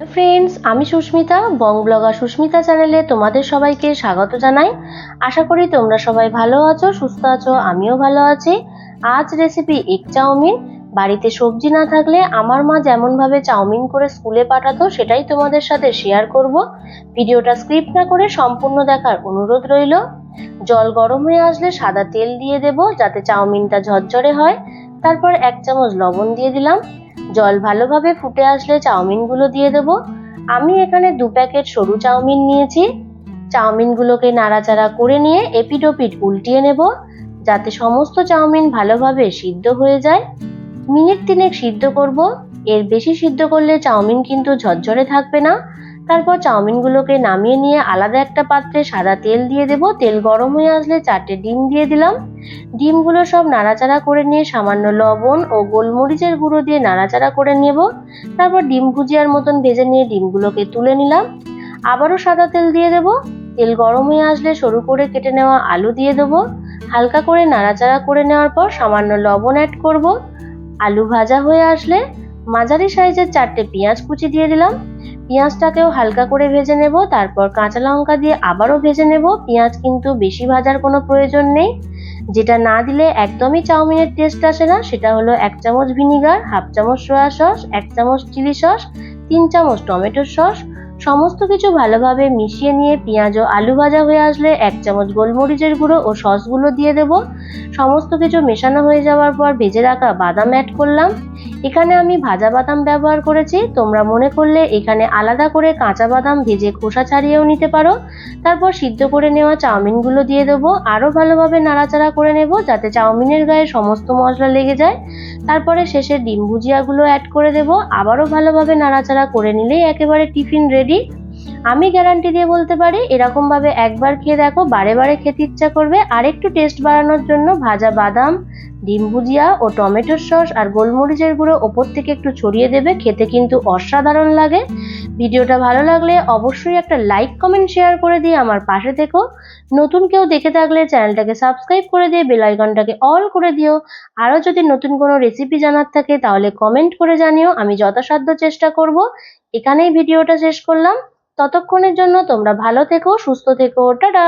Friends আমি সুস্মিতা, বং blogger Susmita চ্যানেলে তোমাদের সবাইকে স্বাগত জানাই। আশা করি তোমরা সবাই ভালো আছো, সুস্থ আছো, আমিও ভালো আছি। আজ রেসিপি এগ চাউমিন। বাড়িতে সবজি না থাকলে আমার মা যেমনভাবে চাউমিন করে স্কুলে পাঠাতো, সেটাই তোমাদের সাথে শেয়ার করব। ভিডিওটা স্ক্রিপ্ট না করে সম্পূর্ণ দেখার অনুরোধ রইল। জল গরম হয়ে আসলে সাদা তেল দিয়ে দেব, যাতে চাউমিনটা ঝরঝরে হয়। তারপর এক চামচ লবণ দিয়ে দিলাম। জল ভালোভাবে ফুটে আসলে চাউমিনগুলো দিয়ে দেবো। আমি এখানে দু প্যাকেট সরু চাউমিন নিয়েছি। চাউমিনগুলোকে নাড়াচাড়া করে নিয়ে এপিটোপিট উল্টিয়ে নেব, যাতে সমস্ত চাউমিন ভালোভাবে সিদ্ধ হয়ে যায়। মিনিট তিনেক সিদ্ধ করব, এর বেশি সিদ্ধ করলে চাউমিন কিন্তু ঝরঝরে থাকবে না। তারপর চাউমিনগুলোকে নামিয়ে নিয়ে আলাদা একটা পাত্রে সাদা তেল দিয়ে দেব। তেল গরম হয়ে আসলে চারটে ডিম দিয়ে দিলাম। ডিমগুলো সব নাড়াচাড়া করে নিয়ে সামান্য লবণ ও গোলমরিচের গুঁড়ো দিয়ে নাড়াচাড়া করে নেব। তারপর ডিম ভুজিয়ার মতন ভেজে নিয়ে ডিমগুলোকে তুলে নিলাম। আবারও সাদা তেল দিয়ে দেব। তেল গরম হয়ে আসলে সরু করে কেটে নেওয়া আলু দিয়ে দেবো। হালকা করে নাড়াচাড়া করে নেওয়ার পর সামান্য লবণ অ্যাড করব। আলু ভাজা হয়ে আসলে মাঝারি সাইজের চারটে পেঁয়াজ কুচি দিয়ে দিলাম। পেঁয়াজটাকেও হালকা করে ভেজে নেব, তারপর কাঁচা লঙ্কা দিয়ে আবারও ভেজে নেব। পেঁয়াজ কিন্তু বেশি ভাজার কোনো প্রয়োজন নেই। যেটা না দিলে একদমই চাউমিনের টেস্ট আসে না। সেটা হলো এক চামচ ভিনিগার, হাফ চামচ সয়া সস এক চামচ চিলি সস তিন চামচ টমেটোর সস সমস্ত কিছু ভালোভাবে মিশিয়ে নিয়ে পেঁয়াজ ও আলু ভাজা হয়ে আসলে এক চামচ গোলমরিচের গুঁড়ো ও সসগুলো দিয়ে দেব। সমস্ত কিছু মেশানো হয়ে যাওয়ার পর ভেজে রাখা বাদাম অ্যাড করলাম। এখানে আমি ভাজা বাদাম ব্যবহার করেছি। তোমরা মনে করলে এখানে আলাদা করে কাঁচা বাদাম ভেজে খোসা ছাড়িয়েও নিতে পারো। তারপর সিদ্ধ করে নেওয়া চাউমিনগুলো দিয়ে দেবো। আরও ভালোভাবে নাড়াচাড়া করে নেব যাতে চাউমিনের গায়ে সমস্ত মশলা লেগে যায়। তারপরে শেষে ডিম ভুজিয়াগুলো অ্যাড করে দেব। আবারও ভালোভাবে নাড়াচাড়া করে নিলেই একেবারে টিফিন রেডি আমি গ্যারান্টি দিয়ে বলতে পারি, এরকমভাবে একবার খেয়ে দেখো, বারে বারে খেতে ইচ্ছা করবে। আর একটু টেস্ট বাড়ানোর জন্য ভাজা বাদাম ডিম ভুজিয়া ও টমেটোর সস আর গোলমরিচের গুঁড়ো ওপর থেকে একটু ছড়িয়ে দেবে, খেতে কিন্তু অসাধারণ লাগে। ভিডিওটা ভালো লাগলে অবশ্যই একটা লাইক, কমেন্ট, শেয়ার করে দিয়ে আমার পাশে থেকো। নতুন কেউ দেখে থাকলে চ্যানেলটাকে সাবস্ক্রাইব করে দিয়ে বেল আইকনটাকে অল করে দিও। আরও যদি নতুন কোনো রেসিপি জানার থাকে তাহলে কমেন্ট করে জানিও, আমি যথাসাধ্য চেষ্টা করব। এখানেই ভিডিওটা শেষ করলাম। ততক্ষণের জন্য তোমরা ভালো থেকো, সুস্থ থেকো, টাটা!